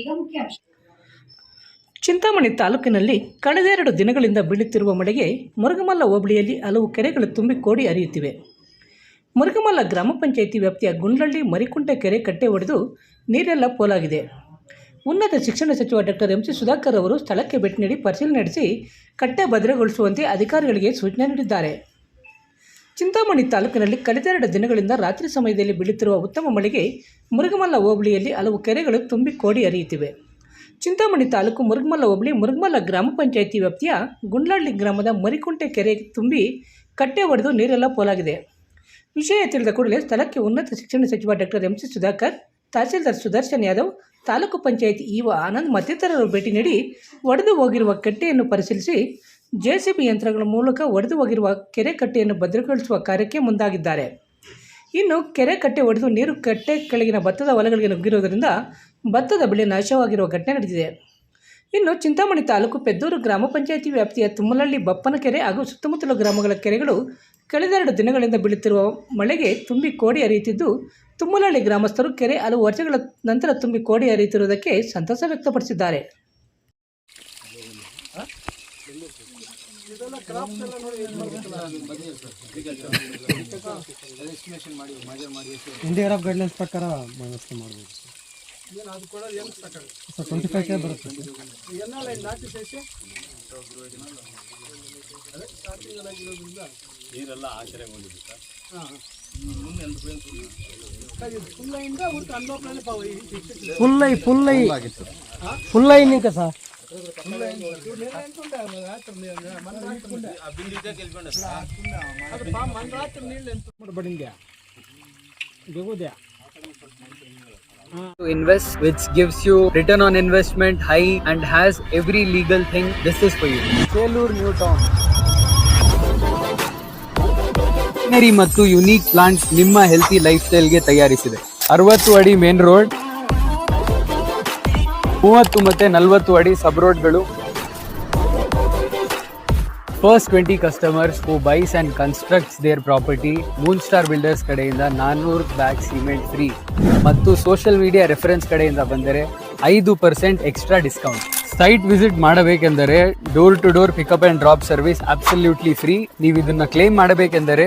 ಈಗ ಮುಖ್ಯಾಂಶ. ಚಿಂತಾಮಣಿ ತಾಲೂಕಿನಲ್ಲಿ ಕಳೆದೆರಡು ದಿನಗಳಿಂದ ಬೀಳುತ್ತಿರುವ ಮಳೆಗೆ ಮುರುಗಮಲ್ಲ ಹೋಬಳಿಯಲ್ಲಿ ಹಲವು ಕೆರೆಗಳು ತುಂಬಿ ಕೋಡಿ ಹರಿಯುತ್ತಿವೆ. ಮುರುಗಮಲ್ಲ ಗ್ರಾಮ ಪಂಚಾಯಿತಿ ವ್ಯಾಪ್ತಿಯ ಗುಂಡ್ಲಳ್ಳಿ ಮರಿಕುಂಟೆ ಕೆರೆ ಕಟ್ಟೆ ಒಡೆದು ನೀರೆಲ್ಲ ಪೋಲಾಗಿದೆ. ಉನ್ನತ ಶಿಕ್ಷಣ ಸಚಿವ ಡಾಕ್ಟರ್ ಎಂ ಸಿ ಸುಧಾಕರ್ ಅವರು ಸ್ಥಳಕ್ಕೆ ಭೇಟಿ ನೀಡಿ ಪರಿಶೀಲನೆ ನಡೆಸಿ ಕಟ್ಟೆ ಭದ್ರಗೊಳಿಸುವಂತೆ ಅಧಿಕಾರಿಗಳಿಗೆ ಸೂಚನೆ ನೀಡಿದ್ದಾರೆ. ಚಿಂತಾಮಣಿ ತಾಲೂಕಿನಲ್ಲಿ ಕಳೆದೆರಡು ದಿನಗಳಿಂದ ರಾತ್ರಿ ಸಮಯದಲ್ಲಿ ಬೀಳುತ್ತಿರುವ ಉತ್ತಮ ಮಳೆಗೆ ಮುರುಗಮಲ್ಲ ಹೋಬಳಿಯಲ್ಲಿ ಹಲವು ಕೆರೆಗಳು ತುಂಬಿ ಕೋಡಿ ಹರಿಯುತ್ತಿವೆ. ಚಿಂತಾಮಣಿ ತಾಲೂಕು ಮುರುಗಮಲ್ಲ ಹೋಬಳಿ ಮುರುಗಮಲ್ಲ ಗ್ರಾಮ ಪಂಚಾಯಿತಿ ವ್ಯಾಪ್ತಿಯ ಗುಂಡ್ಲಹಳ್ಳಿ ಗ್ರಾಮದ ಮರಿಕುಂಟೆ ಕೆರೆ ತುಂಬಿ ಕಟ್ಟೆ ಒಡೆದು ನೀರೆಲ್ಲ ಪೋಲಾಗಿದೆ. ವಿಷಯ ತಿಳಿದ ಕೂಡಲೇ ಸ್ಥಳಕ್ಕೆ ಉನ್ನತ ಶಿಕ್ಷಣ ಸಚಿವ doctor M C Sudhakar, tahsildar Sudarshan Yadav, taluk panchayat EO Anand ಮತ್ತಿತರರು ಭೇಟಿ ನೀಡಿ ಒಡೆದು ಹೋಗಿರುವ ಕಟ್ಟೆಯನ್ನು ಪರಿಶೀಲಿಸಿ ಜೆಸಿಬಿ ಯಂತ್ರಗಳ ಮೂಲಕ ಒಡೆದು ಹೋಗಿರುವ ಕೆರೆ ಕಟ್ಟೆಯನ್ನು ಭದ್ರಗೊಳಿಸುವ ಕಾರ್ಯಕ್ಕೆ ಮುಂದಾಗಿದ್ದಾರೆ. ಇನ್ನು ಕೆರೆ ಕಟ್ಟೆ ಒಡೆದು ನೀರು ಕಟ್ಟೆ ಕೆಳಗಿನ ಭತ್ತದ ಹೊಲಗಳಿಗೆ ನುಗ್ಗಿರುವುದರಿಂದ ಭತ್ತದ ಬೆಳೆ ನಾಶವಾಗಿರುವ ಘಟನೆ ನಡೆದಿದೆ. ಇನ್ನು ಚಿಂತಾಮಣಿ ತಾಲೂಕು ಪೆದ್ದೂರು ಗ್ರಾಮ ಪಂಚಾಯಿತಿ ವ್ಯಾಪ್ತಿಯ ತುಮ್ಮಲಹಳ್ಳಿ ಬಪ್ಪನ ಕೆರೆ ಹಾಗೂ ಸುತ್ತಮುತ್ತಲ ಗ್ರಾಮಗಳ ಕೆರೆಗಳು ಕಳೆದೆರಡು ದಿನಗಳಿಂದ ಬೀಳುತ್ತಿರುವ ಮಳೆಗೆ ತುಂಬಿ ಕೋಡಿ ಹರಿಯುತ್ತಿದ್ದು ತುಮ್ಮಲಹಳ್ಳಿ ಗ್ರಾಮಸ್ಥರು ಕೆರೆ ಹಲವು ವರ್ಷಗಳ ನಂತರ ತುಂಬಿ ಕೋಡಿ ಹರಿಯುತ್ತಿರುವುದಕ್ಕೆ ಸಂತಸ ವ್ಯಕ್ತಪಡಿಸಿದ್ದಾರೆ. ಇಂಡಿಯಾ ಆಫ್ ಗೈಡ್ಲೈನ್ಸ್ ಪ್ರಕಾರ ವ್ಯವಸ್ಥೆ ಮಾಡ್ಬೋದು. ಸರ್ ಟ್ವೆಂಟಿ ಫೈವ್ ಕೆ ಬರುತ್ತೆ ಫುಲ್ ಲೈ ಫುಲ್ ಐ ಫುಲ್ ಐ ನಿಂಕ sir. ಬಡಿಂದ್ಯಾ దిగుద్యా to invest which gives you return on investment high and has every legal thing this is for you ಸೇಲೂರ್ new town ಮತ್ತು unique plants ನಿಮ್ಮ healthy life ಸ್ಟೈಲ್ಗೆ ತಯಾರಿಸಿದೆ ಅರವತ್ತು ಅಡಿ ಮೇನ್ ರೋಡ್ ಮೂವತ್ತು ಮತ್ತೆ ನಲವತ್ತು ಅಡಿ ಸಬ್ ರೋಡ್ಗಳು first twenty customers who buys and constructs their property Moon Star Builders ಕಡೆಯಿಂದ ನಾನ್ನೂರು ಬ್ಯಾಗ್ ಸಿಮೆಂಟ್ ಫ್ರೀ ಮತ್ತು ಸೋಷಿಯಲ್ ಮೀಡಿಯಾ ರೆಫರೆನ್ಸ್ ಕಡೆಯಿಂದ ಬಂದರೆ ಐದು percent extra discount site visit ಮಾಡಬೇಕೆಂದರೆ door to door pickup and drop service absolutely free ನೀವು ಇದನ್ನು claim ಮಾಡಬೇಕೆಂದರೆ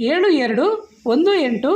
ಏಳು ಎರಡು ಒಂದು ಎಂಟು